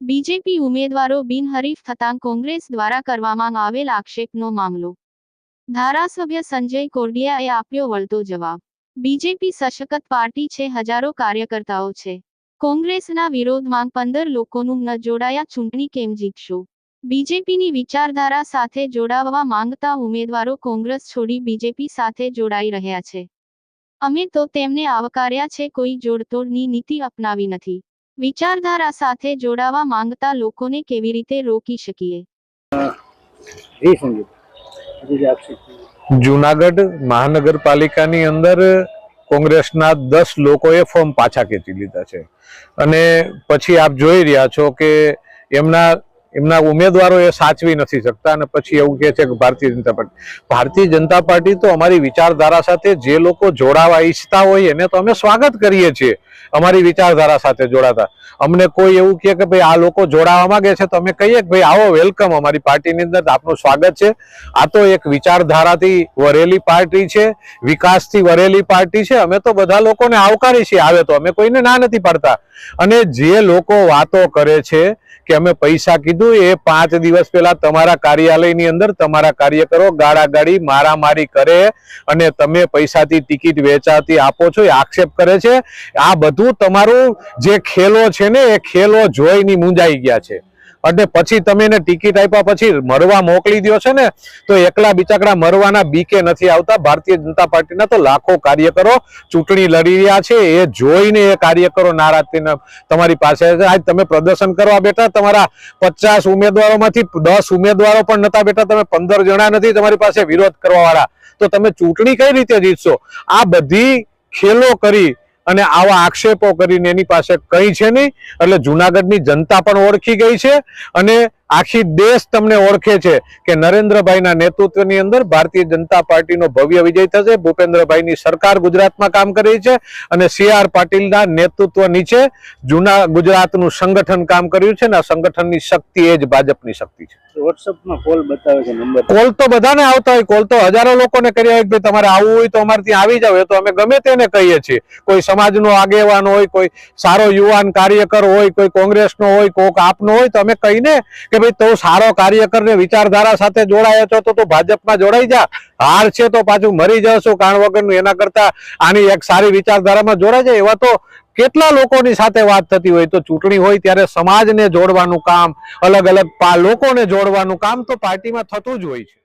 BJP ઉમેદવારો બિનહરીફ થતાં કોંગ્રેસ દ્વારા કરવામાં આવેલ આક્ષેપનો મામલો. ધારાસભ્ય સંજય કોરડિયાએ આપ્યો વળતો જવાબ. બીજેપી સશક્ત પાર્ટી છે, હજારો કાર્યકર્તાઓ છે. કોંગ્રેસના વિરોધમાં પંદર લોકોનું ન જોડાયા ચૂંટણી કેમ જીતશો? બીજેપીની વિચારધારા સાથે જોડાવવા માંગતા ઉમેદવારો કોંગ્રેસ છોડી બીજેપી સાથે જોડાઈ રહ્યા છે. અમે તો તેમને આવકાર્યા છે, કોઈ જોડતોડની નીતિ અપનાવી નથી. વિચારધારા સાથે જોડાવા માંગતા લોકોને કેવી રીતે રોકી શકીએ. જુનાગઢ મહાનગરપાલિકાની અંદર કોંગ્રેસના દસ લોકોએ ફોર્મ પાછા ખેંચી લીધા છે. અને પછી આપ જોઈ રહ્યા છો કે એમના એમના ઉમેદવારો એ સાચવી નથી શકતા અને પછી એવું કહે છે કે ભારતીય જનતા પાર્ટી. ભારતીય જનતા પાર્ટી તો અમારી વિચારધારા સાથે જે લોકો જોડાવા ઈચ્છતા હોય એને તો અમે સ્વાગત કરીએ છીએ, અમારી વિચારધારા સાથે જોડાતા. અમને કોઈ એવું કહે કે ભાઈ આ લોકો જોડાવા માંગે છે તો અમે કહીએ કે ભાઈ આવો, વેલકમ, અમારી પાર્ટીની અંદર આપનું સ્વાગત છે. આ તો એક વિચારધારાથી વરેલી પાર્ટી છે, વિકાસથી વરેલી પાર્ટી છે. અમે તો બધા લોકોને આવકારી છીએ, આવે તો. અમે કોઈને ના નથી પાડતા. અને જે લોકો વાતો કરે છે કે અમે પૈસા કીધું એ પાંચ દિવસ પહેલા તમારા કાર્યાલયની અંદર તમારા કાર્યકરો ગાળાગાડી મારામારી કરે અને તમે પૈસાથી ટિકિટ વેચાતી આપો છો એ આક્ષેપ કરે છે. આ બધું તમારું જે ખેલો છે ને એ ખેલો જોઈને મૂંઝાઈ ગયા છે. અને પછી તમે એને ટિકિટ આપ્યા પછી મરવા મોકલી દો છે ને, તો એકલા બિચાકડા મરવાના બીકે નથી આવતા. ભારતીય જનતા પાર્ટીના તો લાખો કાર્યકરો ચૂંટણી લડી રહ્યા છે. એ જોઈને એ કાર્યકરો નારાજ થઈને તમારી પાસે આજ તમે પ્રદર્શન કરવા બેઠા, તમારા પચાસ ઉમેદવારોમાંથી દસ ઉમેદવારો પણ નતા બેઠા. તમે પંદર જણા નથી તમારી પાસે વિરોધ કરવાવાળા. તો તમે ચૂંટણી કઈ રીતે જીતશો? આ બધી ખેલો કરી અને આવા આક્ષેપો કરીને એની પાસે કઈ છે નહીં. એટલે જુનાગઢની જનતા પણ ઓળખી ગઈ છે. અને આખી દેશ તમને ઓળખે છે કે નરેન્દ્રભાઈના નેતૃત્વની અંદર ભારતીય જનતા પાર્ટીનો ભવ્ય વિજય થશે. ભૂપેન્દ્રભાઈની સરકાર ગુજરાતમાં કામ કરી છે અને સી આર પાટીલના નેતૃત્વ નીચે જૂના ગુજરાતનું સંગઠન કામ કર્યું છે ને આ સંગઠનની શક્તિ એ જ ભાજપની શક્તિ છે. વોટ્સઅપમાં કોલ બતાવે છે નંબર. કોલ તો બધાને આવતા હોય કોલ તો હજારો લોકોને કર્યા હોય કે તમારે આવવું હોય તો અમારે ત્યાં આવી જાવ તો અમે ગમે તેને કહીએ છીએ. કોઈ સમાજનો આગેવાન હોય કોઈ સારો યુવાન કાર્યકર હોય કોઈ કોંગ્રેસનો હોય કોક આપનો હોય તો અમે કહીને કે ભાઈ, તો સારો કાર્યકર ને વિચારધારા સાથે જોડાયો છો તો તું ભાજપમાં જોડાઈ જા. હાર છે તો પાછું મરી જશો કારણ વગરનું. એના કરતા આની એક સારી વિચારધારામાં જોડાઈ જાય એવા તો કેટલા લોકોની સાથે વાત થતી હોય. તો ચૂંટણી હોય ત્યારે સમાજને જોડવાનું કામ અલગ અલગ લોકોને જોડવાનું કામ તો પાર્ટીમાં થતું જ હોય છે.